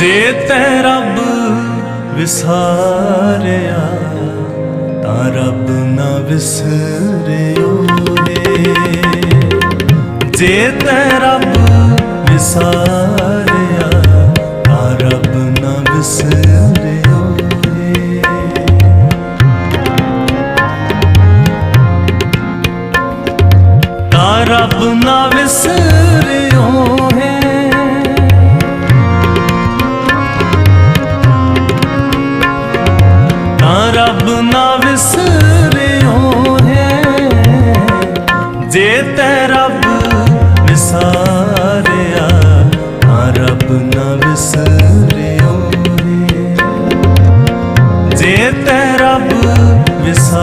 ਜੇ ਤੈ ਰੱਬ ਵਿਸਾਰਿਆ, ਤਾਂ ਰੱਬ ਨਾ ਵਿਸਰਿਓ ਏ ਜੇ ਤੈ ਰੱਬ ਵਿਸਾਰਿਆ, ਤਾਂ ਰੱਬ ਨਾ ਵਿਸਰਿਓ ਏ ਤਾਂ ਰੱਬ ਨਾ ਵਿਸਰਿਓ ਰੱਬ ਨਾ ਵਿਸਰਿਓ ਹੈ। ਜੇ ਤੈ ਰੱਬ ਵਿਸਾਰਿਆ, ਤਾਂ ਰੱਬ ਨਾ ਵਿਸਰਿਓ ਹੈ। ਜੇ ਤੈ ਰੱਬ ਵਿਸਾਰਿਆ